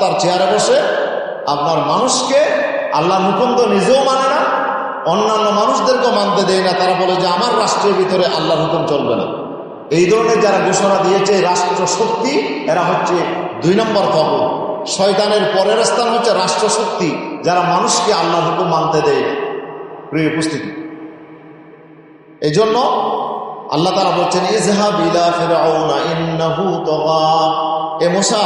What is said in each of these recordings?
ক্ষমতার চেয়ারে বসে আপনার মানুষকে আল্লাহ তো নিজেও মানে না, অন্যান্য মানুষদেরকেও মানতে দেয় না। তারা বলে যে আমার রাষ্ট্রের ভিতরে আল্লাহর হুকুম চলবে না। এই ধরনের যারা ঘোষণা দিয়েছে রাষ্ট্র শক্তি এরা হচ্ছে দুই নম্বর তব শয়তানের পরের স্থান হচ্ছে রাষ্ট্র শক্তি যারা মানুষকে আল্লাহর হুকুম মানতে দেয় না। প্রিয় উপস্থিতি এই জন্য আল্লাহ তারা বলছেন ইজহাব ইলা ফিরআউনা ইন্নাহু তাগা এ মুসা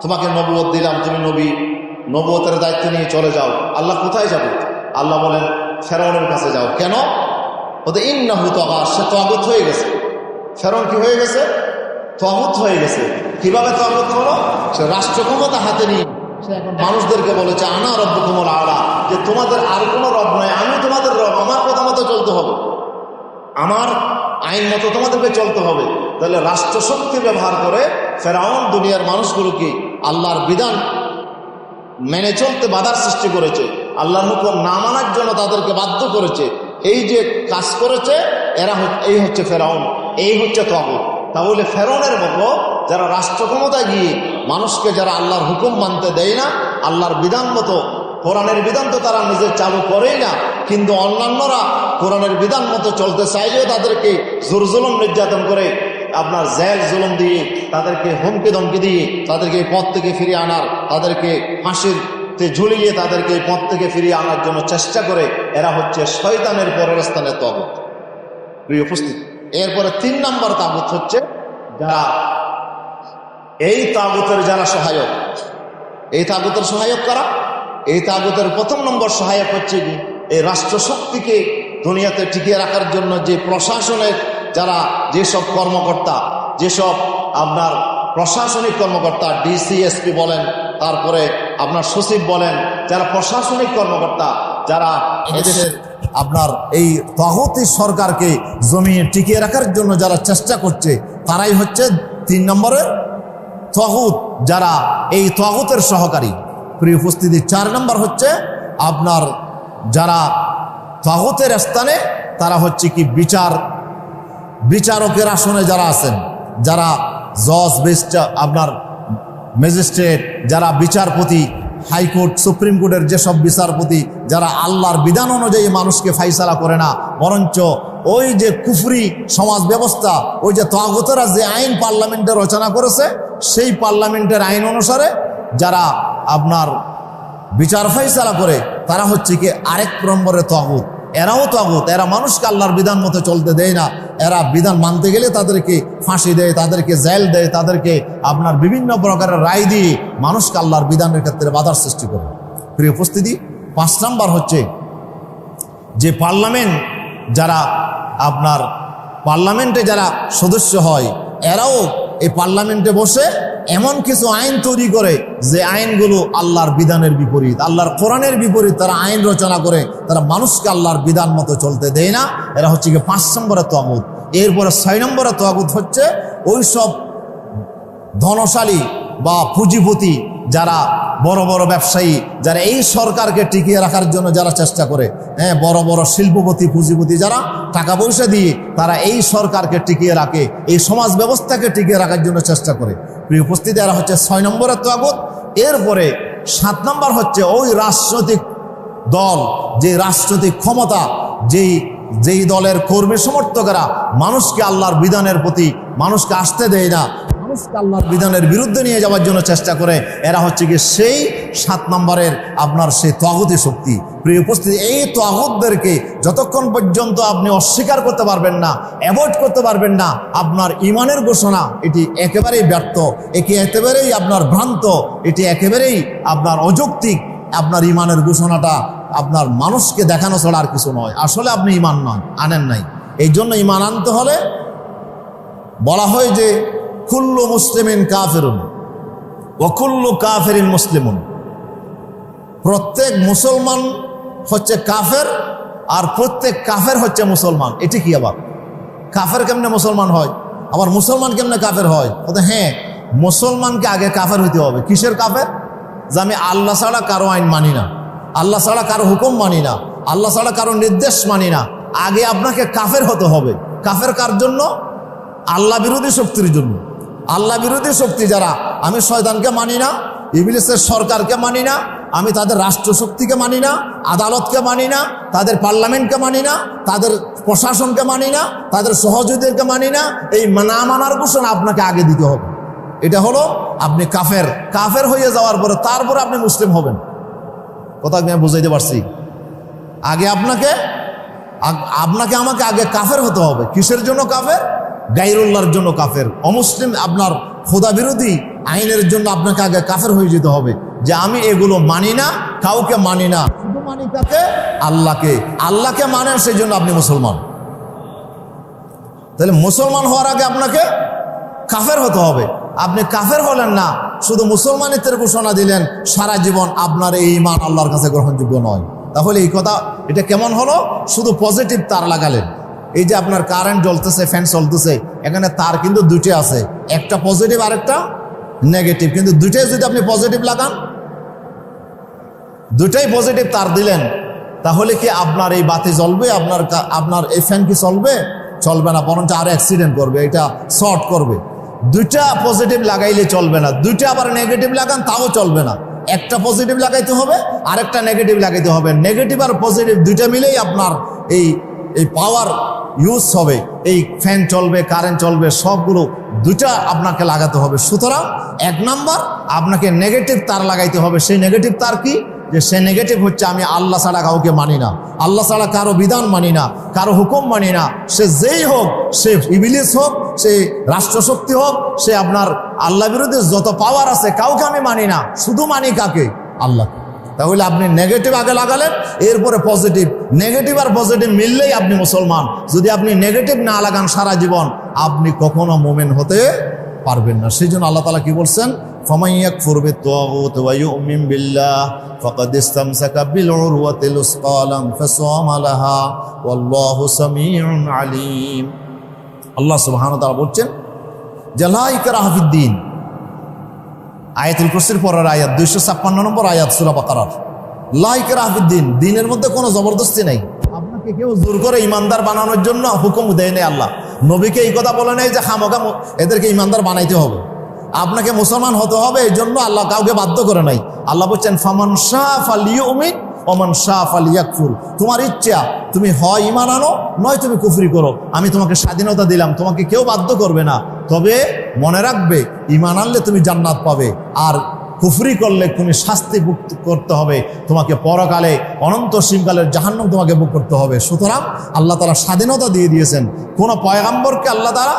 তোমাকে নবুয়ত দিলাম তুমি নবী। নবুয়তের দায়িত্ব নিয়ে চলে যাও। আল্লাহ কোথায় যাবে? আল্লাহ বলেন ফেরাউনের কাছে যাও। কেন? ওদের ইন্নাহু তাগা সে তাগুত হয়ে গেছে। ফেরাউন কি হয়ে গেছে? তাগুত হয়ে গেছে। কীভাবে তাগুত হলো? সে রাষ্ট্র ক্ষমতা হাতে নিয়ে। সে এখন মানুষদেরকে বলেছে আনা রব্ব কুমল আলা। যে তোমাদের আর কোনো রব নয় আমি তোমাদের রব আমার কথা মতো চলতে হবে। আমার আইন মতো তোমাদেরকে চলতে হবে। তাহলে রাষ্ট্রশক্তি ব্যবহার করে ফেরাউন দুনিয়ার মানুষগুলোকে আল্লাহর বিধান মেনে চলতে বাধার সৃষ্টি করেছে। আল্লাহর হুকুম না মানার জন্য তাদেরকে বাধ্য করেছে। এই যে কাজ করেছে, এরা এই হচ্ছে ফেরাউন, এই হচ্ছে তবর তাহলে ফেরাউনের মতো যারা রাষ্ট্র ক্ষমতায় গিয়ে মানুষকে যারা আল্লাহর হুকুম মানতে দেয় না, আল্লাহর বিধান মতো, কোরআনের বিধান তো তারা নিজে চালু করেই না, কিন্তু অন্যান্যরা কোরআনের বিধান মতো চলতে চাইলেও তাদেরকে জোর জুলুম নির্যাতন করে আপনার জেল জুলুম দিয়ে তাদেরকে হুমকি ধমকি দিয়ে তাদেরকে এই পথ থেকে ফিরিয়ে আনার, তাদেরকে ফাঁসির ঝুলিয়ে তাদেরকে এই পথ থেকে ফিরিয়ে আনার জন্য চেষ্টা করে এরা হচ্ছে শয়তানের পরের স্থানে তবত প্রিয় উপস্থিত, এরপরে তিন নম্বর তাবুত হচ্ছে যারা এই তাগুতের যারা সহায়ক, এই তাগুতের সহায়ক কারা? এই তাগুতের প্রথম নম্বর সহায়ক হচ্ছে কি এই রাষ্ট্রশক্তিকে দুনিয়াতে টিকিয়ে রাখার জন্য যে প্রশাসনের যারা যেসব কর্মকর্তা যেসব আপনার প্রশাসনিক কর্মকর্তা ডিসিএসপি বলেন তারপরে আপনার সচিব বলেন যারা প্রশাসনিক কর্মকর্তা যারা এদেশের আপনার এই তহতি সরকারকে জমিয়ে টিকিয়ে রাখার জন্য যারা চেষ্টা করছে তারাই হচ্ছে তিন নম্বরের তহুত যারা এই তহুতের সহকারী। প্রিয় উপস্থিতি চার নম্বর হচ্ছে আপনার যারা তহুতের স্থানে তারা হচ্ছে কি বিচার বিচারকের আসনে যারা আছেন, যারা জজ বেস্ট আপনার ম্যাজিস্ট্রেট, যারা বিচারপতি, হাইকোর্ট, সুপ্রিম কোর্টের যেসব বিচারপতি, যারা আল্লাহর বিধান অনুযায়ী মানুষকে ফাইসালা করে না, বরঞ্চ ওই যে কুফরি সমাজ ব্যবস্থা, ওই যে তগতরা যে আইন পার্লামেন্টে রচনা করেছে, সেই পার্লামেন্টের আইন অনুসারে যারা আপনার বিচার ফাইসালা করে, তারা হচ্ছে কি আরেক নম্বরে তগুত। এরাও তগুত, এরা মানুষকে আল্লাহর বিধান মতো চলতে দেয় না। এরা বিধান মানতে গেলে তাদেরকে ফাঁসি দেয়, তাদেরকে জেল দেয়, তাদেরকে আপনার বিভিন্ন প্রকারের রায় দিয়ে মানুষকে আল্লাহর বিধানের ক্ষেত্রে বাধার সৃষ্টি করে। প্রিয় উপস্থিতি, পাঁচ নাম্বার হচ্ছে যে পার্লামেন্ট যারা আপনার পার্লামেন্টে যারা সদস্য হয়, এরাও এই পার্লামেন্টে বসে এমন কিছু আইন তৈরি করে যে আইনগুলো আল্লাহর বিধানের বিপরীত। আল্লাহর কোরআনের বিপরীত তারা আইন রচনা করে, তারা মানুষকে আল্লাহর বিধান মতো চলতে দেয় না। এরা হচ্ছে কি পাঁচ নম্বরে তোয়াগুত এরপরে ছয় নম্বরে তোয়াগুত হচ্ছে ওই সব ধনশালী বা পুঁজিপতি যারা বড় বড় ব্যবসায়ী, যারা এই সরকারকে টিকিয়ে রাখার জন্য যারা চেষ্টা করে হ্যাঁ বড় বড় শিল্পপতি, পুঁজিপতি যারা টাকা পয়সা দিয়ে তারা এই সরকারকে টিকিয়ে রাখে, এই সমাজ ব্যবস্থাকে টিকিয়ে রাখার জন্য চেষ্টা করে। প্রিয় উপস্থিতি এরা হচ্ছে ছয় নম্বরের তোয়াগত এরপরে সাত নম্বর হচ্ছে ওই রাজনৈতিক দল, যে রাজনৈতিক ক্ষমতা, যেই যেই দলের কর্মী সমর্থকেরা মানুষকে আল্লাহর বিধানের প্রতি মানুষকে আসতে দেয় না মানুষকে আল্লাহর বিধানের বিরুদ্ধে নিয়ে যাওয়ার জন্য চেষ্টা করে, এরা হচ্ছে কি সেই সাত নম্বরের আপনার সেই তহতি শক্তি। প্রিয় উপস্থিতি, এই তহতদেরকে যতক্ষণ পর্যন্ত আপনি অস্বীকার করতে পারবেন না, অ্যাভয়েড করতে পারবেন না, আপনার ইমানের ঘোষণা, এটি একেবারেই ব্যর্থ একে একেবারেই আপনার ভ্রান্ত, এটি একেবারেই আপনার অযৌক্তিক, আপনার ইমানের ঘোষণাটা আপনার মানুষকে দেখানো ছাড়া আর কিছু নয়। আসলে আপনি ইমান নন আনেন নাই। এই জন্য ইমান আনতে হলে বলা হয় যে কুল্লু মুসলিমিন কাফেরুন ও কুল্লু কাফেরিন মুসলিমুন প্রত্যেক মুসলমান হচ্ছে কাফের আর প্রত্যেক কাফের হচ্ছে মুসলমান। এটি কি আবার? কাফের কেমনে মুসলমান হয়? আবার মুসলমান কেমনে কাফের হয়? হ্যাঁ মুসলমানকে আগে কাফের হইতে হবে। কিসের কাফের? যে আমি আল্লাহ ছাড়া কারও আইন মানি না। আল্লাহ ছাড়া কারও হুকুম মানি না। আল্লাহ ছাড়া কারও নির্দেশ মানি না। আগে আপনাকে কাফের হতে হবে। কাফের কার জন্য? আল্লাহ বিরোধী শক্তির জন্য। আল্লাহ বিরোধী শক্তি যারা, আমি শয়তানকে মানি না ইংলিশের সরকারকে মানি না, আমি তাদের রাষ্ট্রশক্তিকে মানি না, আদালতকে মানি না, তাদের পার্লামেন্টকে মানি না, তাদের প্রশাসনকে মানি না, তাদের সহযোগীদেরকে মানি না, এই না মানার ঘোষণা আপনাকে আগে দিতে হবে। এটা হলো আপনি কাফের কাফের হয়ে যাওয়ার পরে তারপরে আপনি মুসলিম হবেন। কথা আমি বুঝাইতে পারছি? আগে আপনাকে আপনাকে আমাকে আগে কাফের হতে হবে। কিসের জন্য কাফের? গাইরুল্লাহর জন্য কাফের। অমুসলিম আপনার খোদা বিরোধী আইনের জন্য আপনাকে আগে কাফের হয়ে যেতে হবে যে আমি এগুলো মানি না, কাউকে মানি না। শুধু মানি কাকে? আল্লাহকে। আল্লাহকে মানেন সেই জন্য আপনি মুসলমান। তাহলে মুসলমান হওয়ার আগে আপনাকে কাফের হতে হবে। আপনি কাফের হলেন না, শুধু মুসলমানিত্বের ঘোষণা দিলেন, সারা জীবন আপনার এই ইমান আল্লাহর কাছে গ্রহণযোগ্য নয়। তাহলে এই কথা, এটা কেমন হলো? শুধু পজিটিভ তার লাগালেন। এই যে আপনার কারেন্ট জ্বলতেছে ফ্যান চলতেছে, এখানে তার কিন্তু দুইটা আছে। একটা পজিটিভ আর একটা নেগেটিভ কিন্তু দুইটাই যদি আপনি পজিটিভ লাগান দুটাই পজিটিভ তার দিলেন, তাহলে কি আপনার এই বাতি জ্বলবে? আপনার আপনার এই ফ্যান কি চলবে? চলবে না, বরঞ্চ আরও অ্যাক্সিডেন্ট করবে, এটা শর্ট করবে। দুইটা পজিটিভ লাগাইলে চলবে না। দুইটা আবার নেগেটিভ লাগান, তাও চলবে না। একটা পজিটিভ লাগাইতে হবে, আরেকটা নেগেটিভ লাগাইতে হবে। নেগেটিভ আর পজিটিভ দুইটা মিলেই আপনার এই এই পাওয়ার ইউজ হবে, এই ফ্যান চলবে কারেন্ট চলবে, সবগুলো দুইটা আপনাকে লাগাতে হবে। সুতরাং এক নাম্বার, আপনাকে নেগেটিভ তার লাগাইতে হবে। সেই নেগেটিভ তার কি? যে সে নেগেটিভ হচ্ছে, আমি আল্লাহ ছাড়া কাউকে মানি না। আল্লাহ ছাড়া কারও বিধান মানি না, কারও হুকুম মানি না। সে যেই হোক, সে ইবিলিস হোক, সে রাষ্ট্রশক্তি হোক, সে আপনার আল্লাহ বিরুদ্ধে যত পাওয়ার আছে, কাউকে আমি মানি না। শুধু মানি কাকে? আল্লাহ তাহলে আপনি নেগেটিভ আগে লাগালেন, এরপরে পজিটিভ নেগেটিভ আর পজিটিভ মিললেই আপনি মুসলমান। যদি আপনি নেগেটিভ না লাগান সারা জীবন, আপনি কখনো মোমেন হতে পারবেন না। সেই জন্য আল্লাহ তালা কি বলছেন? বিল্লাহ আলিম। আল্লাহ সুবহানাহু ওয়া বলছেন, জালাইকা হাফিদ্দিন আয়াতুল কুরসির পরের আয়াত, দুইশো ছাপ্পান্ন নম্বর আয়াত, সুরা বাকারার। লাইক রাহবিদ্দিন, দিনের মধ্যে কোনো জবরদস্তি নেই। আপনাকে কেউ জোর করে ইমানদার বানানোর জন্য হুকুম দেয় নাই আল্লাহ। নবীকে এই কথা বলে নাই যে খামোকা এদেরকে ইমানদার বানাইতে হবে। আপনাকে মুসলমান হতে হবে, এই জন্য আল্লাহ কাউকে বাধ্য করে নাই। আল্লাহ বলছেন, ফামান শাহ আলিউমিন ওমান শাহ আলিয়াকফুর তোমার ইচ্ছা, তুমি হয় ইমান আনো, নয় তুমি কুফরি করো। আমি তোমাকে স্বাধীনতা দিলাম, তোমাকে কেউ বাধ্য করবে না। তবে মনে রাখবে ইমান আনলে তুমি জান্নাত পাবে। আর কুফরি করলে তুমি শাস্তি বুক করতে হবে। তোমাকে পরকালে, অনন্ত সিমকালের জাহান্ন তোমাকে বুক করতে হবে। সুতরাং আল্লাহ তালা স্বাধীনতা দিয়ে দিয়েছেন। কোনো পয়গাম্বরকে আল্লাহ তারা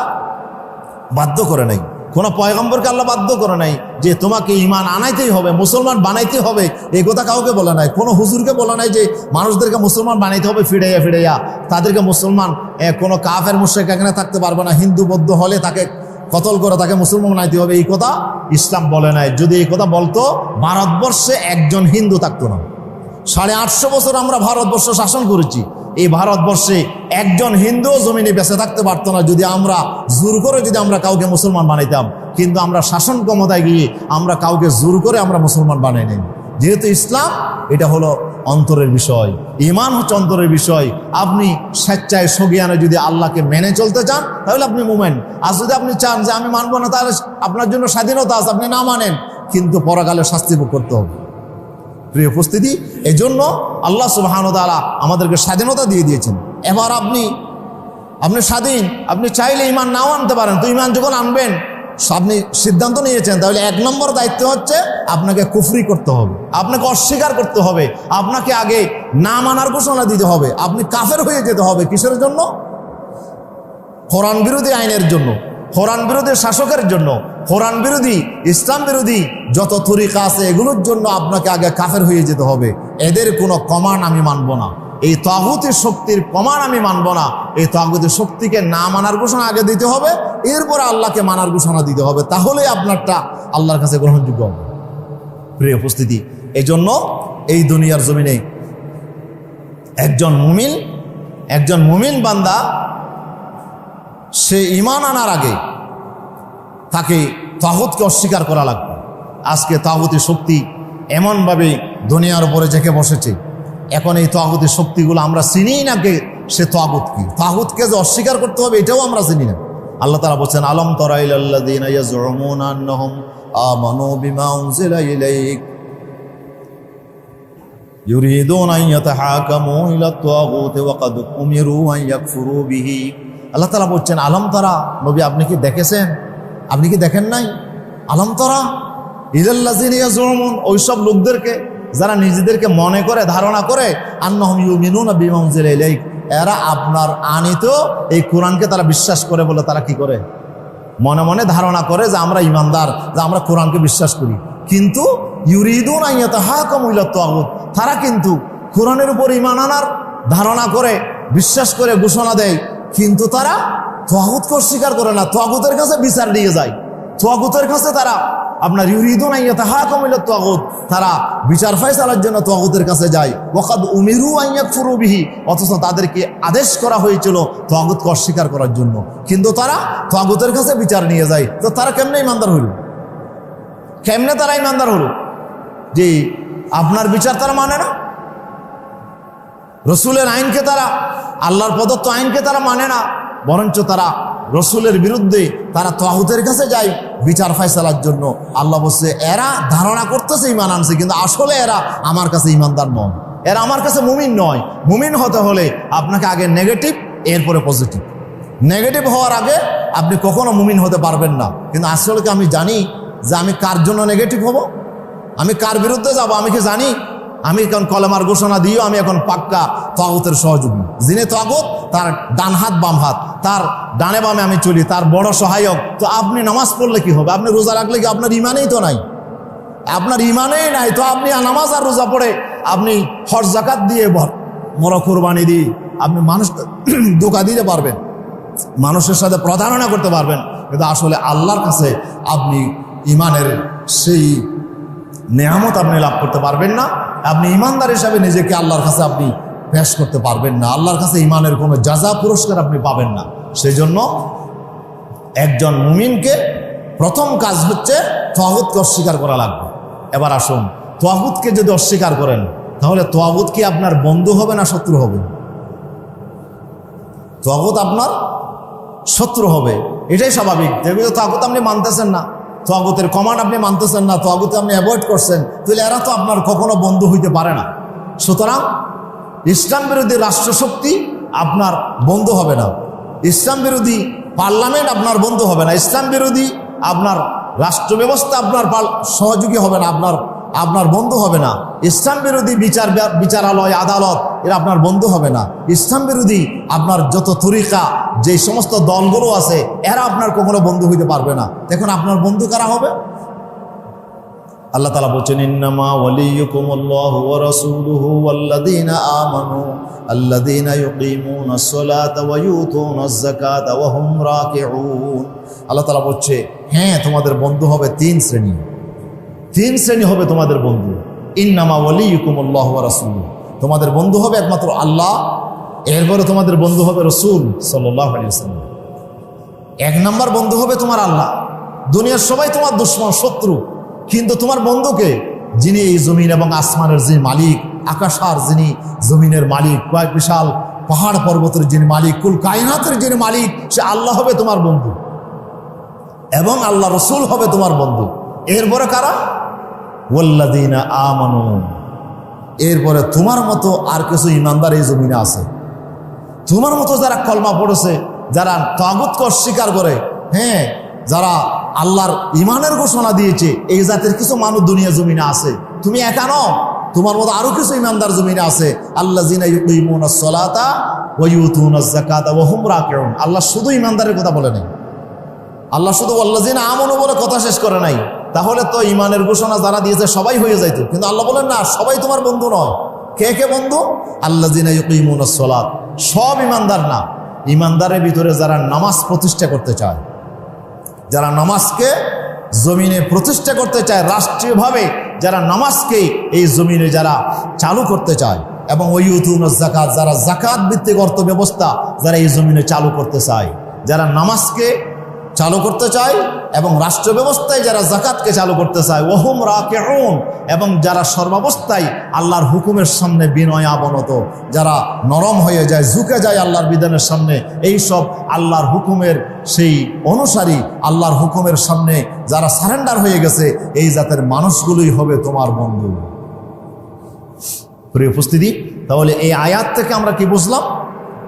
বাধ্য করে নাই। কোনো পয়গম্বরকে আল্লাহ বাধ্য করে নাই যে তোমাকে ইমান আনাইতেই হবে, মুসলমান বানাইতে হবে, এই কথা কাউকে বলে নাই। কোনো হুজুরকে বলে নাই যে মানুষদেরকে মুসলমান বানাইতে হবে, ফিরাইয়া ফিরাইয়া। তাদেরকে মুসলমান কোনো কাফের মুশ্রেক এখানে থাকতে পারবে না, হিন্দু, বৌদ্ধ হলে তাকে কতল করে তাকে মুসলমান বানাইতে হবে, এই কথা ইসলাম বলে নাই। যদি এই কথা বলতো, ভারতবর্ষে একজন হিন্দু থাকতো না। সাড়ে আটশো বছর আমরা ভারতবর্ষ শাসন করেছি। এই ভারতবর্ষে একজন হিন্দু জমিনে বেঁচে থাকতে পারতো না যদি আমরা জোর করে যদি আমরা কাউকে মুসলমান বানাইতাম। কিন্তু আমরা শাসন ক্ষমতায় গিয়ে আমরা কাউকে জোর করে আমরা মুসলমান বানাই নেই। যেহেতু ইসলাম, এটা হলো অন্তরের বিষয়। ইমান হচ্ছে অন্তরের বিষয়। আপনি স্বেচ্ছায় সগিয়ানে যদি আল্লাহকে মেনে চলতে চান, তাহলে আপনি মুমেন। আর যদি আপনি চান যে আমি মানবো না, তাহলে আপনার জন্য স্বাধীনতা আছে, আপনি না মানেন। কিন্তু পরকালে শাস্তি ভোগ করতে হবে। প্রিয় উপস্থিতি, এজন্য আল্লাহ সুবাহানুতালা আমাদেরকে স্বাধীনতা দিয়ে দিয়েছেন। এবার আপনি আপনি স্বাধীন, আপনি চাইলে ইমান নাও আনতে পারেন, তো ইমান যখন আনবেন আপনি সিদ্ধান্ত নিয়েছেন, তাহলে এক নম্বর দায়িত্ব হচ্ছে আপনাকে কুফরি করতে হবে, আপনাকে অস্বীকার করতে হবে, আপনাকে আগে না মানার ঘোষণা দিতে হবে, আপনি কাফের হয়ে যেতে হবে কিসের জন্য? কোরআন বিরোধী আইনের জন্য। কোরআন বিরোধী শাসকের জন্য কোরআন বিরোধী, ইসলাম বিরোধী, যত তরিকা আছে এগুলোর জন্য আপনাকে আগে কাফের হয়ে যেতে হবে। এদের কোনো কমান আমি মানব না। এই তাগুতি শক্তির কমান আমি মানব না। এই তাগুতি শক্তিকে না মানার ঘোষণা আগে দিতে হবে, এরপরে আল্লাহকে মানার ঘোষণা দিতে হবে। তাহলে আপনারটা আল্লাহর কাছে গ্রহণযোগ্য হবে। প্রিয় উপস্থিতি, এজন্য এই দুনিয়ার জমিনে একজন মুমিন একজন মুমিন বান্দা সে ইমান আনার আগে তাকে তাহুদকে অস্বীকার করা লাগবে আজকে তাহুতি শক্তি এমনভাবে দুনিয়ার উপরে জেঁকে বসেছে এখন এই তাহুতি শক্তিগুলো আমরা চিনি না কে সে তাগুত কি তাহুদকে যে অস্বীকার করতে হবে এটাও আমরা চিনি না আল্লাহ তারা বলছেন আলম তরাইল্লাদিন آمنوا بما أنزل إليك يريدون أن يتحاكموا إلى الطاغوت وقد أمروا أن يكفروا به আল্লাহ তালা বলছেন, আলম তারা, নবী আপনি কি দেখেছেন? আপনি কি দেখেন নাই? আলম তারা ইয়াজুমুন ওইসব লোকদেরকে, যারা নিজেদেরকে মনে করে, ধারণা করে এরা আপনার আনিত এই কোরআনকে তারা বিশ্বাস করে বলে তারা কি করে? মনে মনে ধারণা করে যে আমরা ইমানদার, যে আমরা কোরআনকে বিশ্বাস করি। কিন্তু ইউরিদুন তারা কিন্তু কোরআনের উপর ইমান আনার ধারণা করে, বিশ্বাস করে, ঘোষণা দেয়। কিন্তু তারা তোয়াগুতকে অস্বীকার করে না। তোয়াগুতের কাছে বিচার নিয়ে যায়। তোয়াগুতের কাছে তারা আপনার ইউরিদুন তোয়াগুত। তারা বিচার ফাইসালার জন্য তোয়াগুতের কাছে যায়। ওকাদ উমিরু আইয়াক ফুরুবিহি অথচ তাদেরকে আদেশ করা হয়েছিল তোয়াগুতকে অস্বীকার করার জন্য। কিন্তু তারা তোয়াগুতের কাছে বিচার নিয়ে যায়। তো তারা কেমনে ইমানদার হইল কেমনে তারা ইমানদার হলো? যে আপনার বিচার তারা মানে না? রসুলের আইনকে তারা, আল্লাহর প্রদত্ত আইনকে তারা মানে না। বরঞ্চ তারা রসুলের বিরুদ্ধে তারা তহুতের কাছে যায় বিচার ফাইসালার জন্য। আল্লাহ বলছে, এরা ধারণা করতেছে, ইমান আনছে, কিন্তু আসলে এরা আমার কাছে ইমানদার নয় এরা আমার কাছে মুমিন নয়। মুমিন হতে হলে আপনাকে আগে নেগেটিভ, এরপরে পজিটিভ। নেগেটিভ হওয়ার আগে আপনি কখনো মুমিন হতে পারবেন না। কিন্তু আসলে আমি জানি যে আমি কার জন্য নেগেটিভ হব? আমি কার বিরুদ্ধে যাব? আমি কি জানি? আমি এখন কলেমার ঘোষণা দিয়েও আমি এখন পাক্কা তগতের সহযোগী। যিনি তগত, তার ডান হাত, বাম হাত, তার ডানে বামে আমি চলি, তার বড় সহায়ক। তো আপনি নামাজ পড়লে কি হবে? আপনি রোজা রাখলে কি আপনার ইমানেই তো নাই? আপনার ইমানেই নাই, তো আপনি নামাজ আর রোজা পড়ে আপনি হর জাকাত দিয়ে বড় কোরবানি দিয়ে আপনি মানুষ ধোকা দিতে পারবেন। মানুষের সাথে প্রতারণা করতে পারবেন। কিন্তু আসলে আল্লাহর কাছে আপনি ইমানের সেই নেয়ামত আপনি লাভ করতে পারবেন না। আপনি ইমানদার হিসাবে নিজেকে আল্লাহর কাছে আপনি পেশ করতে পারবেন না। আল্লাহর কাছে ইমানের কোনো যা পুরস্কার আপনি পাবেন না। সেই জন্য একজন মুমিনকে প্রথম কাজ হচ্ছে তোয়াহুদকে অস্বীকার করা লাগবে। এবার আসুন তোয়াহুদকে যদি অস্বীকার করেন, তাহলে তোয়াহুদ কি আপনার বন্ধু হবে না শত্রু হবে? তোয়াহুদ আপনার শত্রু হবে। এটাই স্বাভাবিক। যেগুলো তাগুত আপনি মানতেছেন না। তোয়াগুতের কমান্ড আপনি মানতেছেন না তোয়াগতে আপনি অ্যাভয়েড করছেন, তাহলে এরা তো আপনার কখনো বন্ধু হইতে পারে না। সুতরাং ইসলাম বিরোধী রাষ্ট্রশক্তি আপনার বন্ধু হবে না। ইসলাম বিরোধী পার্লামেন্ট আপনার বন্ধু হবে না। ইসলাম বিরোধী আপনার রাষ্ট্র ব্যবস্থা আপনার সহযোগী হবে না, আপনার আপনার বন্ধু হবে না। ইসলাম বিরোধী বিচার বিচারালয়, আদালত, এরা আপনার বন্ধু হবে না। ইসলাম বিরোধী আপনার যত তরিকা যে সমস্ত দলগুলো আছে, এরা আপনার কখনো বন্ধু হইতে পারবে না। দেখুন, আপনার বন্ধু কারা হবে? আল্লাহ তালা বলছেন, ইন্নামা ওয়ালিয়ুকুমুল্লাহ ওয়া রাসূলুহু ওয়াল্লাযীনা আমানু, আল্লাযীনা ইউকিমুনা আস-সালাতা ওয়া ইউতুনা আয-যাকাতা ওয়া হুম রাকিউন। আল্লাহ তালা বলছে হ্যাঁ তোমাদের বন্ধু হবে তিন শ্রেণি। তিন শ্রেণি হবে তোমাদের বন্ধু। ইন্নামা ওয়ালিয়ুকুমুল্লাহ ওয়া রাসূলুহু। তোমাদের বন্ধু হবে একমাত্র আল্লাহ, এরপরে তোমাদের বন্ধু হবে রসুল আলাইহি এক নাম্বার বন্ধু হবে তোমার আল্লাহ। দুনিয়ার সবাই তোমার দুশ্মন, শত্রু। কিন্তু তোমার বন্ধুকে, যিনি এই জমিন এবং আসমানের যিনি মালিক, আকাশার যিনি জমিনের মালিক, কয়েক বিশাল পাহাড় পর্বতের যিনি মালিক, কুল কায়নাতের যিনি মালিক, সে আল্লাহ হবে তোমার বন্ধু। এবং আল্লাহ রসুল হবে তোমার বন্ধু। এরপরে কারা? ওল্লাদিনা আমানু। এরপরে তোমার মতো আর কিছু ইমানদার এই জমিনে আছে। তোমার মতো যারা কলমা পড়েছে, যারা তাগুতকে অস্বীকার করে হ্যাঁ যারা আল্লাহর ইমানের ঘোষণা দিয়েছে, এই জাতির কিছু মানুষ দুনিয়া জমিনে আছে। তুমি একা নও, তোমার মতো আরও কিছু ইমানদার জমিনে আছে। আল্লাহ আল্লাহ শুধু ইমানদারের কথা বলে নাই। আল্লাহ শুধু আল্লাহ জিনা আমনও বলে কথা শেষ করে নাই। তাহলে তো ইমানের ঘোষণা যারা দিয়েছে সবাই হয়ে যাইত। কিন্তু আল্লাহ বলেন, না, সবাই তোমার বন্ধু নয়। কে কে বন্ধু? আল্লাহ জিনা সলাত সব ইমানদার না। ইমানদারের ভিতরে যারা নামাজ প্রতিষ্ঠা করতে চায়, যারা নামাজকে জমিনে প্রতিষ্ঠা করতে চায়, রাষ্ট্রীয়ভাবে যারা নামাজকে এই জমিনে যারা চালু করতে চায়, এবং ওইউতুন জাকাত যারা জাকাত ভিত্তিক অর্থ ব্যবস্থা যারা এই জমিনে চালু করতে চায়, যারা নামাজকে চালু করতে চায় এবং রাষ্ট্র ব্যবস্থায় যারা জাকাতকে চালু করতে চায়, ওহুম রাকেউন এবং যারা সর্বাবস্থায় আল্লাহর হুকুমের সামনে বিনয় অবনত যারা নরম হয়ে যায়, ঝুঁকে যায় আল্লাহর বিধানের সামনে এই সব আল্লাহর হুকুমের সেই অনুসারী, আল্লাহর হুকুমের সামনে যারা সারেন্ডার হয়ে গেছে, এই জাতের মানুষগুলোই হবে তোমার বন্ধু। প্রিয় উপস্থিতি, তাহলে এই আয়াত থেকে আমরা কি বুঝলাম?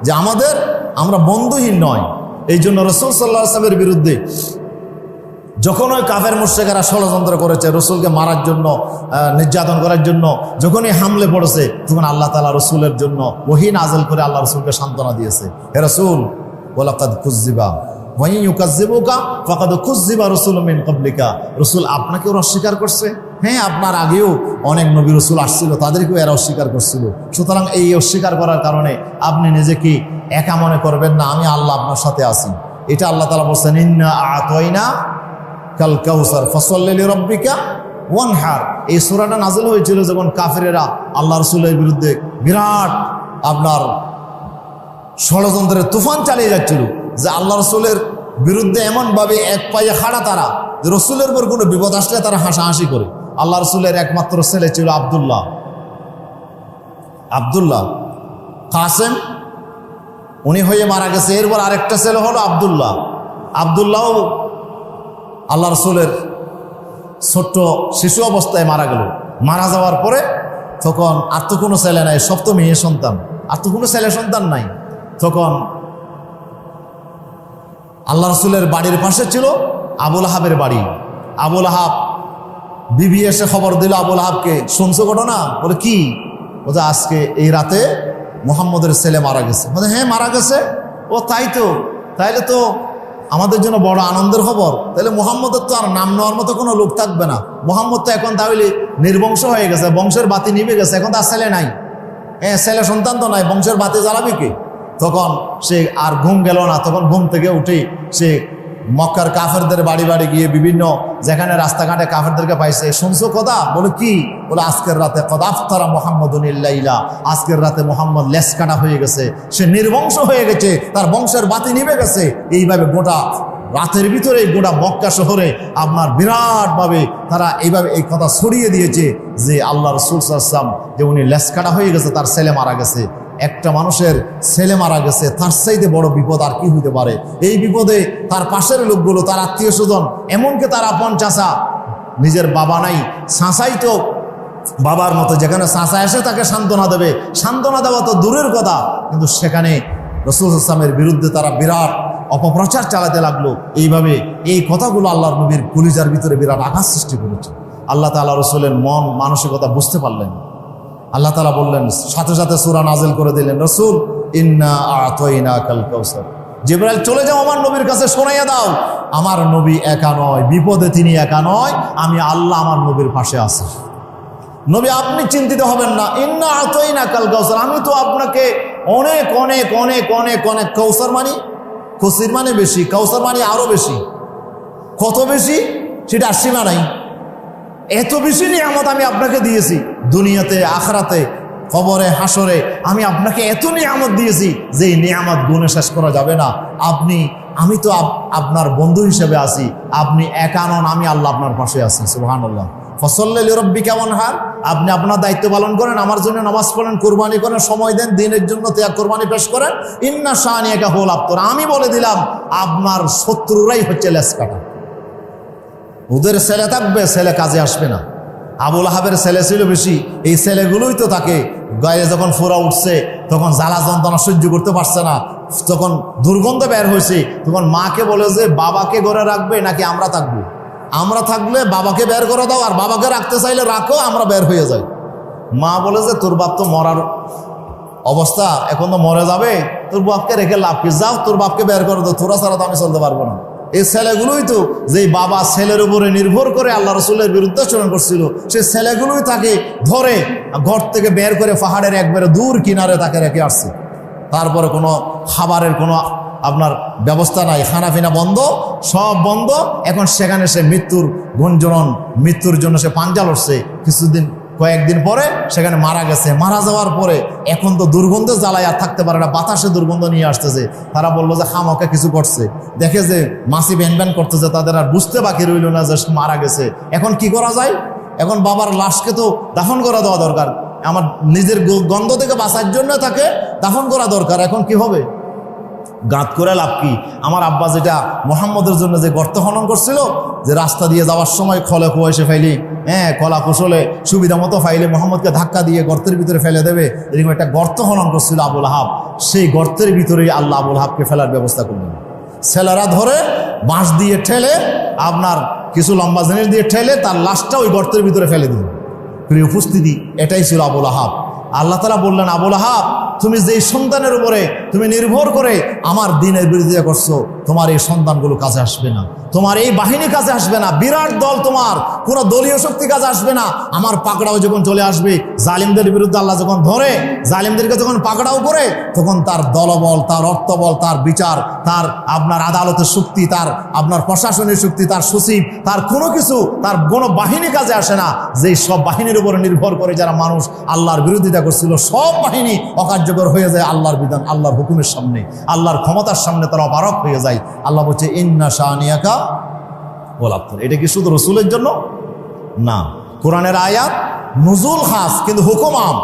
যে আমাদের, আমরা বন্ধুহীন নয়। এই জন্য রসুল সাল্লাহ আসলামের বিরুদ্ধে যখন ওই কাফের মুর্শেকেরা ষড়যন্ত্র করেছে রসুলকে মারার জন্য নির্যাতন করার জন্য, যখনই হামলে পড়েছে, তখন আল্লাহ তালা রসুলের জন্য ওহিন আজল করে আল্লাহ রসুলকে সান্ত্বনা দিয়েছে। হে রসুল ওলাকাদ খুজিবা রসুল আপনাকেও অস্বীকার করছে? হ্যাঁ আপনার আগেও অনেক নবী রসুল আসছিল, তাদেরকেও অস্বীকার সুতরাং এই অস্বীকার করার কারণে আপনি নিজেকে একা মনে করবেন না, আমি আল্লাহ আপনার সাথে আছি। এটা আল্লাহ তালা বলছেন, ইন্না আতয়না এই সুরাটা নাজিল হয়েছিল যখন কাফেরেরা আল্লাহ রসুলের বিরুদ্ধে বিরাট আপনার ষড়যন্ত্রের তুফান চালিয়ে যাচ্ছিল যে আল্লাহ রসুলের বিরুদ্ধে এমনভাবে এক পায়ে খাড়া তারা যে রসুলের পর কোনো বিপদ আসলে তারা হাসাহাসি করে। আল্লাহ রসুলের একমাত্র ছেলে ছিল আবদুল্লাহ। আবদুল্লাহ। কাসেম, উনি হয়ে মারা গেছে। এরপর আরেকটা ছেলে হলো আবদুল্লাহ। আবদুল্লাহ আল্লাহ রসুলের ছোট্ট শিশু অবস্থায় মারা গেল। মারা যাওয়ার পরে তখন আর তো কোনো ছেলে নাই সব তো মেয়ে সন্তান। আর তো কোনো ছেলে সন্তান নাই। তখন আল্লাহ রসুলের বাড়ির পাশে ছিল আবুল আহাবের বাড়ি। আবুল আহাব বিবি এসে খবর দিল, আবুল আহাবকে, শুনছো ঘটনা? বলে, কি? বলছে, আজকে এই রাতে মোহাম্মদের ছেলে মারা গেছে। বলে হ্যাঁ মারা গেছে। ও, তাই তো। তাইলে তো আমাদের জন্য বড় আনন্দের খবর। তাহলে মোহাম্মদের তো আর নাম নেওয়ার মতো কোনো লোক থাকবে না। মোহাম্মদ তো এখন তাহলে নির্বংশ হয়ে গেছে, বংশের বাতি নিভে গেছে, এখন তার ছেলে নাই। হ্যাঁ ছেলে সন্তান তো নাই, বংশের বাতি জ্বালাবে কে? তখন সে আর ঘুম গেল না। তখন ঘুম থেকে উঠে সে মক্কার কাফেরদের বাড়ি বাড়ি গিয়ে বিভিন্ন যেখানে রাস্তাঘাটে কাফেরদেরকে পাইছে, শুনছো কথা? বলে, কি? বলে, আজকের রাতে কদাফতারা মোহাম্মদ ইল্লাইলা, আজকের রাতে মোহাম্মদ লেস কাটা হয়ে গেছে, সে নির্বংশ হয়ে গেছে, তার বংশের বাতি নিভে গেছে। এইভাবে গোটা রাতের ভিতরে, গোটা মক্কা শহরে আপনার বিরাটভাবে তারা এইভাবে এই কথা ছড়িয়ে দিয়েছে যে আল্লাহ রসুল সাল্লাম যে উনি লেস কাটা হয়ে গেছে, তার ছেলে মারা গেছে। একটা মানুষের ছেলে মারা গেছে, তার চাইতে বড় বিপদ আর কি হইতে পারে? এই বিপদে তার পাশের লোকগুলো, তার আত্মীয় স্বজন, এমনকি তার আপন চাষা নিজের বাবা নাই চাষাই তো বাবার মতো, যেখানে চাষা এসে তাকে সান্ত্বনা দেবে। সান্ত্বনা দেওয়া তো দূরের কথা, কিন্তু সেখানে রসুল ইসলামের বিরুদ্ধে তারা বিরাট অপপ্রচার চালাতে লাগল। এইভাবে এই কথাগুলো আল্লাহর নবীর কলিজার ভিতরে বিরাট আঘাত সৃষ্টি করেছে। আল্লাহ তালা রসুলের মন, মানসিকতা বুঝতে পারলেন। আল্লাহ তালা বললেন, সাথে সাথে সুরা নাজেল করে দিলেন, রসুল, ইন্না আতইনা কাল কৌসর জিব্রাইল, চলে যাও আমার নবীর কাছে শোনাইয়া দাও। আমার নবী একা নয়, বিপদে তিনি একা নয়, আমি আল্লাহ আমার নবীর পাশে আছি। নবী, আপনি চিন্তিত হবেন না, ইন্না আতইনা কাল কৌসর আমি তো আপনাকে অনেক অনেক অনেক অনেক অনেক কৌসর মানি। কসির মানে বেশি কৌসর মানে আরও বেশি। কত বেশি? সেটা সীমা নাই। এত বেশি নিয়ামত আমি আপনাকে দিয়েছি। দুনিয়াতে, আখরাতে খবরে হাসরে আমি আপনাকে এত নিয়ামত দিয়েছি যে নিয়ামত গুণে শেষ করা যাবে না। আপনি, আমি তো আপনার বন্ধু হিসেবে আছি। আপনি একা নন, আমি আল্লাহ আপনার পাশে আছি সুহান আল্লাহ ফসল্লি কেমন হার আপনি আপনার দায়িত্ব পালন করেন, আমার জন্য নামাজ পড়েন, কোরবানি করেন, সময় দেন, দিনের জন্য ত্যাগ, কোরবানি পেশ করেন। ইন্না শাহানি একা হোল আপ্তর আমি বলে দিলাম, আপনার শত্রুরাই হচ্ছে লেস কাটা ওদের ছেলে থাকবে, ছেলে কাজে আসবে না। আবুল আহাবের ছেলে ছিল বেশি, এই ছেলেগুলোই তো তাকে গায়ে যখন ফোরা উঠছে, তখন জ্বালা যন্ত্রণা সহ্য করতে পারছে না তখন দুর্গন্ধ বের হয়েছে, তখন মাকে বলে যে, বাবাকে ঘরে রাখবে নাকি আমরা থাকব? আমরা থাকলে বাবাকে বের করে দাও, আর বাবাকে রাখতে চাইলে রাখো, আমরা বের হয়ে যাই। মা বলে যে, তোর বাপ তো মরার অবস্থা, এখন তো মরে যাবে, তোর বাপকে রেখে লাভ কি? যাও, তোর বাপকে বের করে দাও, তোরা ছাড়া তো আমি চলতে পারব না। এই ছেলেগুলোই তো যেই বাবা ছেলের উপরে নির্ভর করে আল্লাহ রসুলের বিরুদ্ধে চরণ করছিল, সেই ছেলেগুলোই তাকে ধরে ঘর থেকে বের করে পাহাড়ের একবারে দূর কিনারে তাকে রেখে আসছে। তারপরে কোনো খাবারের কোনো আপনার ব্যবস্থা নাই খানাফিনা বন্ধ, সব বন্ধ। এখন সেখানে সে মৃত্যুর গুঞ্জরণ মৃত্যুর জন্য সে পাঞ্জা লড়ছে। কিছুদিন কয়েকদিন পরে সেখানে মারা গেছে। মারা যাওয়ার পরে এখন তো দুর্গন্ধে জ্বালায় আর থাকতে পারে না, বাতাসে দুর্গন্ধ নিয়ে আসতেছে। তারা বলল যে খামকে কিছু করছে। দেখে যে মাসি ব্যান ব্যান করতেছে, তাদের আর বুঝতে বাকি রইল না যে মারা গেছে। এখন কি করা যায়? এখন বাবার লাশকে তো দাফন করা দেওয়া দরকার। আমার নিজের গন্ধ থেকে বাঁচার জন্য তাকে দাফন করা দরকার। এখন কি হবে? গাঁত করে লাভ কি? আমার আব্বা যেটা মোহাম্মদের জন্য যে গর্ত খনন করছিল, যে রাস্তা দিয়ে যাওয়ার সময় খলে কুয়াশে ফাইলি হ্যাঁ কলা কুশলে সুবিধা মতো ফাইলে মোহাম্মদকে ধাক্কা দিয়ে গর্তের ভিতরে ফেলে দেবে, এরকম একটা গর্ত খনন করছিল আবুল হাব সেই গর্তের ভিতরেই আল্লাহ আবুল হাবকে ফেলার ব্যবস্থা করলেন। ছেলেরা ধরে বাঁশ দিয়ে ঠেলে, আপনার কিছু লম্বা জিনিস দিয়ে ঠেলে, তার লাশটা ওই গর্তের ভিতরে ফেলে দিল প্রিয় উপস্থিতি, এটাই ছিল আবুল আহাব। আল্লাহ তালা বললেন, আবুল আহাব তুমি যেই সন্তানের উপরে তুমি নির্ভর করে আমার দিনের বিরোধিতা করছ, তোমার এই সন্তানগুলো কাজে আসবে না। তোমার এই বাহিনী কাজে আসবে না। বিরাট দল তোমার, কোনো দলীয় শক্তি কাজে আসবে না। আমার পাকড়াও যখন চলে আসবে, জালিমদের বিরুদ্ধে আল্লাহ যখন ধরে, জালিমদেরকে যখন পাকড়াও করে, তখন তার দলবল, তার অর্থবল, তার বিচার, তার আপনার আদালতের শক্তি, তার আপনার প্রশাসনের শক্তি, তার সচিব, তার কোনো কিছু, তার কোনো বাহিনী কাজে আসে না। যেই সব বাহিনীর উপরে নির্ভর করে যারা মানুষ আল্লাহর বিরোধিতা করছিল, সব বাহিনী অকার্যকর হয়ে যায় আল্লাহর বিধান, আল্লাহর হুকুমের সামনে। আল্লাহর ক্ষমতার সামনে তারা অপারক হয়ে যায়। আল্লাহ বলছে, ইন্না শাহানিয়াকা গোলাপ্তর এটা কি শুধু রসুলের জন্য? না। কোরআনের আয়াত নজুল খাস, কিন্তু হুকুম আম।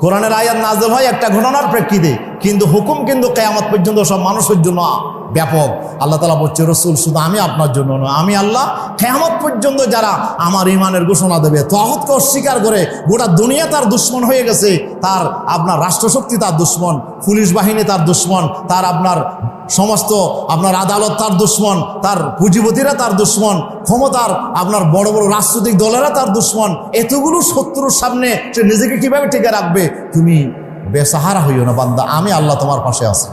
কোরআনের আয়াত নাজল হয় একটা ঘটনার প্রেক্ষিতে। কিন্তু হুকুম কিন্তু কেয়ামত পর্যন্ত সব মানুষের জন্য ব্যাপক। আল্লাহ তালা বলছে, রসুল, শুধু আমি আপনার জন্য নয়, আমি আল্লাহ কেয়ামত পর্যন্ত যারা আমার ইমানের ঘোষণা দেবে, তহতকে অস্বীকার করে গোটা দুনিয়া তার দুশ্মন হয়ে গেছে। তার আপনার রাষ্ট্রশক্তি তার দুশ্মন, পুলিশ বাহিনী তার দুশ্মন, তার আপনার সমস্ত আপনার আদালত তার দুশ্মন, তার পুঁজিপতিরা তার দুশ্মন, ক্ষমতার আপনার বড় বড় রাজনৈতিক দলেরা তার দুশ্মন। এতগুলো শত্রুর সামনে সে নিজেকে কীভাবে টিকে রাখবে? তুমি বেসাহারা হইও না বান্দা, আমি আল্লাহ তোমার পাশে আছি।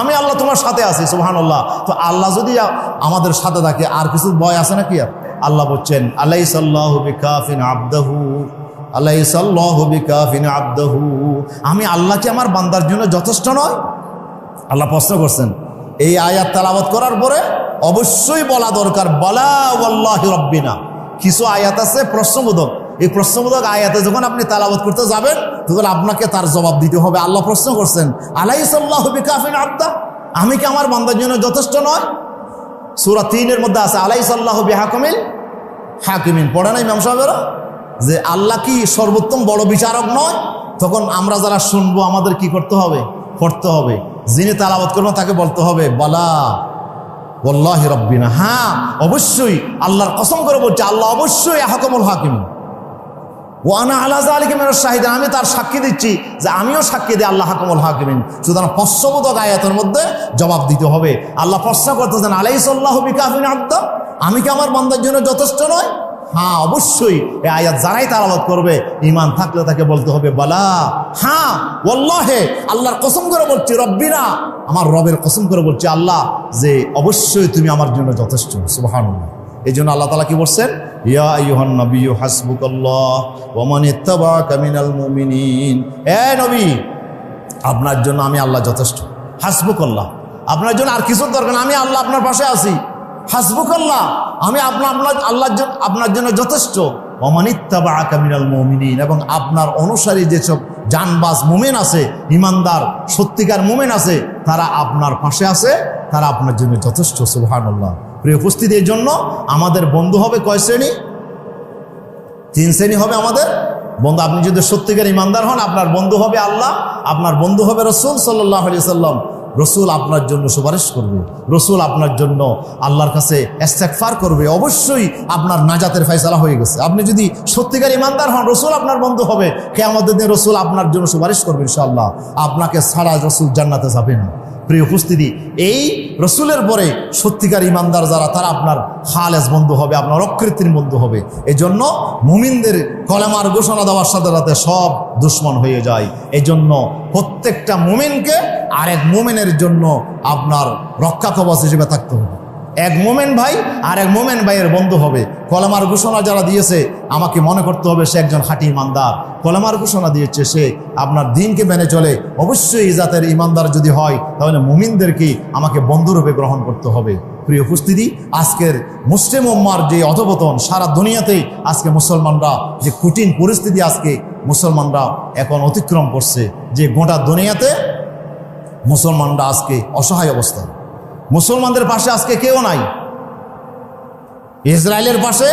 আমি আল্লাহ তোমার সাথে আছি সুহান আল্লাহ তো আল্লাহ যদি আমাদের সাথে থাকে, আর কিছু ভয় আছে নাকি আল্লাহ বলছেন আল্লাহ সাল্লাহ বিকাফিন আবদাহু আল্লাহ সাল্লাহ বিকাফিন আবদাহু। আমি আল্লাহ কি আমার বান্দার জন্য যথেষ্ট নয়? আল্লাহ প্রশ্ন করছেন, এই আয়াত তালাবাত করার পরে অবশ্যই বলা দরকার, বলা রব্বিনা। কিছু আয়াত আছে প্রশ্নবোধক। এই প্রশ্নবোধক আয়াতে যখন আপনি তালাবাত করতে যাবেন, তখন আপনাকে তার জবাব দিতে হবে। আল্লাহ প্রশ্ন করছেন আলাই সাল্লাহ বিকাফিন আব্দা? আমি কি আমার বান্দার জন্য যথেষ্ট নয়? সুরা তিনের মধ্যে আছে আলাই সাল্লাহ বিহাকমিল হাকিমিন। পড়ে নাই ইমাম সাহেবেরা? যে আল্লাহ কি সর্বোত্তম বড় বিচারক নয়? তখন আমরা যারা শুনব, আমাদের কি করতে হবে? পড়তে হবে। যিনি তালাবাত করবেন, তাকে বলতে হবে, বলা বল্লাহ রব্বিনা। হ্যাঁ অবশ্যই আল্লাহর কসম করে বলছে, আল্লাহ অবশ্যই হাকমুল হাকিম ও আনা আল্লাহ আলিকেমের শাহিদান, আমি তার সাক্ষী দিচ্ছি যে আমিও সাক্ষী দিই আল্লাহ হাকমুল হাকিমিন। সুতরাং পশ্চবোধক আয়াতের মধ্যে জবাব দিতে হবে। আল্লাহ প্রশ্ন করতেছেন আলাই সাল্লাহ বিকাফিন আব্দা? আমি কি আমার বান্দার জন্য যথেষ্ট নয়? হ্যাঁ অবশ্যই। এই আয়াত যারাই তালাবাদ করবে ইমান থাকলে তাকে বলতে হবে, বলা। হ্যাঁ ওল্লাহে আল্লাহর কসম করে বলছি, রব্বিনা। আমার রবের কসম করে বলছি, আল্লাহ, যে অবশ্যই তুমি আমার জন্য যথেষ্ট। সুবাহান এই জন্য আল্লাহ তালা কি বলছেন? ইয়া নবী এ আপনার জন্য আমি আল্লাহ যথেষ্ট। হাসবুকাল্লাহ, আপনার জন্য আর কিছুর দরকার আমি আল্লাহ আপনার পাশে আছি। হাসবুকাল্লাহ, আমি আপনার আপনার, আল্লাহর জন্য আপনার জন্য যথেষ্ট। অমানিত্তাবা আকামিনাল মমিনিন, এবং আপনার অনুসারী যেসব জানবাজ মোমেন আছে, ইমানদার, সত্যিকার মোমেন আছে, তারা আপনার পাশে আছে, তারা আপনার জন্য যথেষ্ট, সুবহানাল্লাহ। প্রিয় উপস্থিতির জন্য আমাদের বন্ধু হবে কয় শ্রেণি? তিন শ্রেণি হবে আমাদের বন্ধু। আপনি যদি সত্যিকার ইমানদার হন, আপনার বন্ধু হবে আল্লাহ, আপনার বন্ধু হবে রসুল সাল্লাহ আলি সাল্লাম রসুল আপনার জন্য সুপারিশ করবে, রসুল আপনার জন্য আল্লাহর কাছে এস্তেকফার করবে। অবশ্যই আপনার নাজাতের ফয়সালা হয়ে গেছে। আপনি যদি সত্যিকার ইমানদার হন, রসুল আপনার বন্ধু হবে কে আমাদের দিন রসুল আপনার জন্য সুপারিশ করবে ইনশাআল্লাহ। আপনাকে ছাড়া রসুল জান্নাতে যাবে না। প্রিয় উপস্থিতি, এই রসুলের পরে সত্যিকার ইমানদার যারা, তারা আপনার খালেজ বন্ধু হবে, আপনার অকৃত্রিম বন্ধু হবে। এই জন্য মুমিনদের কলেমার ঘোষণা দেওয়ার সাথে সাথে সব দুশ্মন হয়ে যায়। এই জন্য প্রত্যেকটা মুমিনকে আরেক মুমিনের জন্য আপনার রক্ষা কবচ হিসেবে থাকতে হবে। এক মোমেন ভাই আর এক মোমেন ভাইয়ের বন্ধু হবে। কলামার ঘোষণা যারা দিয়েছে, আমাকে মনে করতে হবে সে একজন খাঁটি ইমানদার। কলামার ঘোষণা দিয়েছে সে, আপনার দিনকে মেনে চলে। অবশ্যই ইজাতের ইমানদার যদি হয়, তাহলে মুমিনদেরকে আমাকে বন্ধুরূপে গ্রহণ করতে হবে। প্রিয় উপস্থিতি, আজকের মুসলিম উম্মার যে অধপতন, সারা দুনিয়াতেই আজকে মুসলমানরা, যে কঠিন পরিস্থিতি আজকে মুসলমানরা এখন অতিক্রম করছে। যে গোটা দুনিয়াতে মুসলমানরা আজকে অসহায় অবস্থায়। মুসলমানদের পাশে আজকে কেউ নাই। ইসরায়েলের পাশে,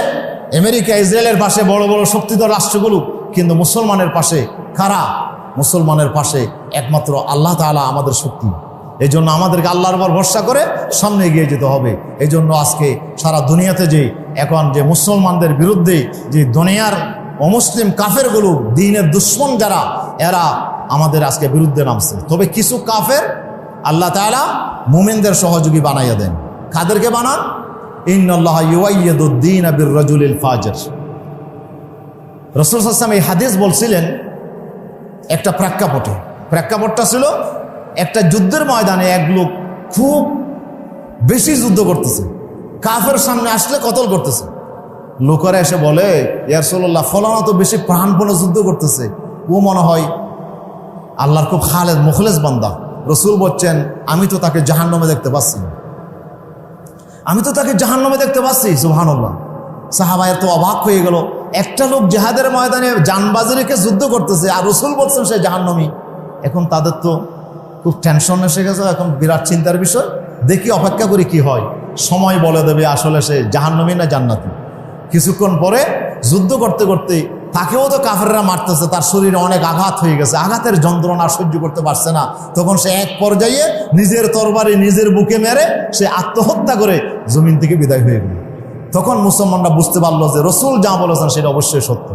আমেরিকা, ইসরায়েলের পাশে বড় বড় শক্তিধর রাষ্ট্রগুলো, কিন্তু মুসলমানের পাশে কারা? মুসলমানের পাশে একমাত্র আল্লাহ তাআলা আমাদের শক্তি। এই জন্য আমাদেরকে আল্লাহর উপর ভরসা করে সামনে এগিয়ে যেতে হবে। এই জন্য আজকে সারা দুনিয়াতে যে, এখন যে মুসলমানদের বিরুদ্ধে যে দুনিয়ার অমুসলিম কাফেরগুলো, দিনের দুশ্মন যারা, এরা আমাদের আজকে বিরুদ্ধে নামছে। তবে কিছু কাফের আল্লাহ তাআলা মুমিনদের সহযোগী বানাইয়া দেন। কাদেরকে বানান? ইন্নআল্লাহ ইউদ্দিন আবির রজুলিল ফাজর। রসুল হাসাম এই হাদিস বলছিলেন একটা প্রেক্ষাপটে। প্রেক্ষাপটটা ছিল, একটা যুদ্ধের ময়দানে এক লোক খুব বেশি যুদ্ধ করতেছে। কাফের সামনে আসলে কতল করতেছে। লোকেরা এসে বলে ইয়ারসোল্লাহ ফলানা তো বেশি প্রাণপণে যুদ্ধ করতেছে। ও মনে হয় আল্লাহর খুব খালেদ মুখলেস বান্দা। রসুল বলছেন, আমি তো তাকে জাহান্নামে দেখতে পাচ্ছি আমি তো তাকে জাহান্নামে দেখতে পাচ্ছি সুহানুল্লাহ সাহাবায়ের তো অবাক হয়ে গেল। একটা লোক জেহাদের ময়দানে যানবাজি রেখে যুদ্ধ করতেছে আর রসুল বলছেন, সে জাহান্নমী। এখন তাদের তো খুব টেনশন এসে গেছে, এখন বিরাট চিন্তার বিষয়। দেখি অপেক্ষা করি কি হয়। সময় বলে দেবে আসলে সে জাহান্নমী না জান্নাতি। কিছুক্ষণ পরে যুদ্ধ করতে করতে তাকেও তো কাফেররা মারতেছে, তার শরীরে অনেক আঘাত হয়ে গেছে। আঘাতের যন্ত্রণা সহ্য করতে পারছে না। তখন সে এক পর্যায়ে নিজের তরবারি নিজের বুকে মেরে সে আত্মহত্যা করে জমিন থেকে বিদায় হয়ে গেল। তখন মুসলমানরা বুঝতে পারল যে রসুল যা বলেছেন সেটা অবশ্যই সত্য।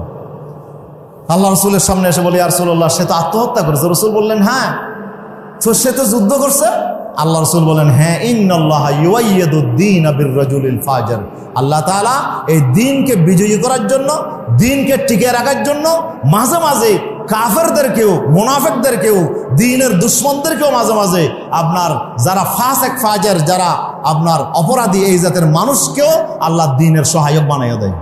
আল্লাহ রসুলের সামনে এসে বলি আর রসুল্লাহ সে তো আত্মহত্যা করেছে। রসুল বললেন হ্যাঁ তো সে তো যুদ্ধ করছে আল্লাহ রসুল বলেন হ্যাঁ ইন্নআল্লাহদ্দিন আবির রাজুলিল ফাজার। আল্লাহ তাআলা এই দিনকে বিজয়ী করার জন্য, দিনকে টিকে রাখার জন্য মাঝে মাঝে কাফেরদেরকেও, মুনাফেকদেরকেও, দিনের দুশ্মনদেরকেও মাঝে মাঝে আপনার যারা ফাস এক ফাজার, যারা আপনার অপরাধী এই জাতের মানুষকেও আল্লাহ দিনের সহায়ক বানাইয়া দেয়।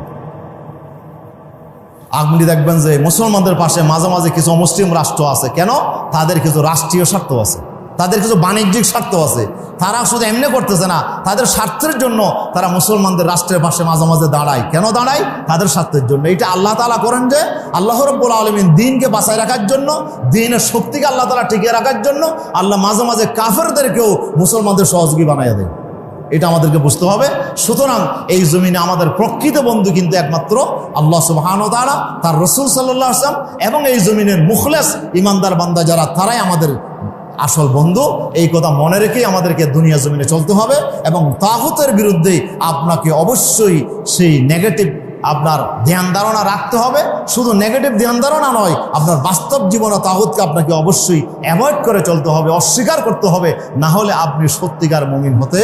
আপনি দেখবেন যে মুসলমানদের পাশে মাঝে মাঝে কিছু মুসলিম রাষ্ট্র আছে। কেন? তাদের কিছু রাষ্ট্রীয় স্বার্থ আছে। তাদের কিছু বাণিজ্যিক স্বার্থ আছে। তারা শুধু এমনি করতেছে না, তাদের স্বার্থের জন্য তারা মুসলমানদের রাষ্ট্রের পাশে মাঝে মাঝে দাঁড়ায়। কেন দাঁড়ায়? তাদের স্বার্থের জন্য। এটা আল্লাহ তালা করেন যে, আল্লাহ রব্বুল আলমিন দিনকে বাঁচায় রাখার জন্য, দিনের শক্তিকে আল্লাহ তালা টিকিয়ে রাখার জন্য আল্লাহ মাঝে মাঝে কাফেরদেরকেও মুসলমানদের সহযোগী বানাইয়া দেয় এটা আমাদেরকে বুঝতে হবে। সুতরাং এই জমিনে আমাদের প্রকৃত বন্ধু কিন্তু একমাত্র আল্লাহ সুবহান তারা তার রসুল সাল্লাহ আসলাম এবং এই জমিনের মুখলেস ইমানদার বান্দা যারা, তারাই আমাদের আসল বন্ধু, এই কথা মনে রেখেই আমাদেরকে দুনিয়া জমিনে চলতে হবে এবং তাহুতের বিরুদ্ধে আপনাকে অবশ্যই সেই নেগেটিভ আপনার ধ্যান ধারণা রাখতে হবে। শুধু নেগেটিভ ধ্যান ধারণা নয়, আপনার বাস্তব জীবনে তাহুদকে আপনাকে অবশ্যই অ্যাভয়েড করে চলতে হবে, অস্বীকার করতে হবে। না হলে আপনি সত্যিকার মমিন হতে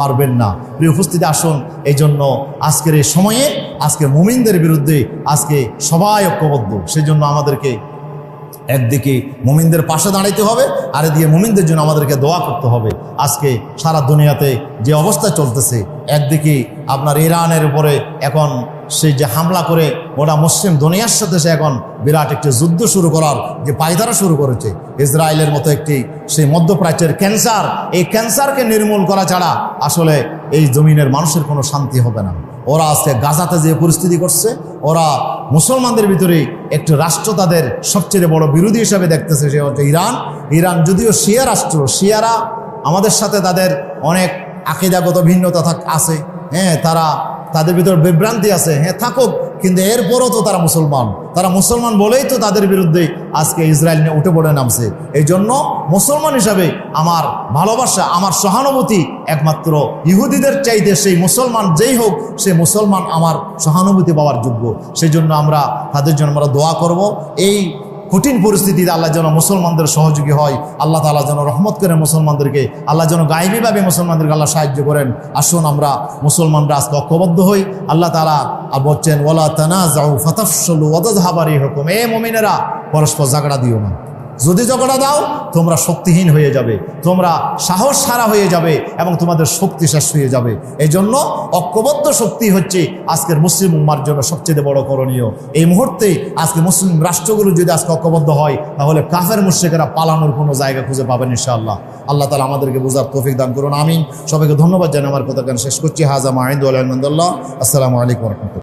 পারবেন না। প্রিয় উপস্থিতি, আসুন এই জন্য আজকের এই সময়ে, আজকে মুমিনদের বিরুদ্ধে আজকে সবাই ঐক্যবদ্ধ। সেই জন্য আমাদেরকে একদিকে মুমিনদের পাশে দাঁড়াইতে হবে আর এদিকে মুমিনদের জন্য আমাদেরকে দোয়া করতে হবে। আজকে সারা দুনিয়াতে যে অবস্থা চলতেছে, একদিকে আপনার ইরানের উপরে এখন সেই যে হামলা করে ওটা মুসলিম দুনিয়ার সাথে সে এখন বিরাট একটি যুদ্ধ শুরু করার যে পায়ধারা শুরু করেছে। ইসরায়েলের মতো একটি সেই মধ্যপ্রাচ্যের ক্যান্সার, এই ক্যান্সারকে নির্মূল করা ছাড়া আসলে এই জমিনের মানুষের কোনো শান্তি হবে না। ওরা আজকে গাজাতে যে পরিস্থিতি করছে, ওরা মুসলমানদের ভিতরে একটি রাষ্ট্র তাদের সবচেয়ে বড় বিরোধী হিসাবে দেখতেছে সে হচ্ছে ইরান। ইরান যদিও শিয়া রাষ্ট্র, শিয়ারা আমাদের সাথে তাদের অনেক আকিদাগত ভিন্নতা আছে। হ্যাঁ তারা তাদের ভিতর বিভ্রান্তি আছে। হ্যাঁ থাকুক কিন্তু এরপরও তো তারা মুসলমান। তারা মুসলমান বলেই তো তাদের বিরুদ্ধে আজকে ইসরায়েল নিয়ে উঠে পড়ে নামছে। এই জন্য মুসলমান হিসাবে আমার ভালোবাসা, আমার সহানুভূতি একমাত্র ইহুদিদের চাইতে সেই মুসলমান যেই হোক, সে মুসলমান আমার সহানুভূতি পাওয়ার যোগ্য। সেই জন্য আমরা তাদের জন্য আমরা দোয়া করব। এই কঠিন পরিস্থিতিতে আল্লাহ যেন মুসলমানদের সহযোগী হয়, আল্লাহ তালা যেন রহমত করেন মুসলমানদেরকে, আল্লাহ যেন গায়েবীভাবে মুসলমানদেরকে আল্লাহ সাহায্য করেন। আসুন আমরা মুসলমানরা আজকে ঐক্যবদ্ধ হই। আল্লাহ তালা আর বলছেন ওলা তানা যাও ফতাফসলু ওদহাবারি হুকুম এ মমিনেরা, পরস্পর ঝাগড়া দিও না। যদি ঝগড়া দাও, তোমরা শক্তিহীন হয়ে যাবে, তোমরা সাহস সারা হয়ে যাবে এবং তোমাদের শক্তি শেষ হয়ে যাবে। এই জন্য ঐক্যবদ্ধ শক্তি হচ্ছে আজকের মুসলিম উম্মার জন্য সবচেয়ে বড় করণীয়। এই মুহূর্তে আজকে মুসলিম রাষ্ট্রগুলো যদি আজকে ঐক্যবদ্ধ হয়, তাহলে কাফের মুশ্রিকেরা পালানোর কোনো জায়গা খুঁজে পাবেন ইনশাআল্লাহ। আল্লাহ তালা আমাদেরকে বোঝার তৌফিক দান করুন, আমিন। সবাইকে ধন্যবাদ জানাই, আমার কথা শেষ করছি। হাজা মাহিদুল আহমদুল্লাহ আসসালামু আলাইকুম রহমতুল্লাহ।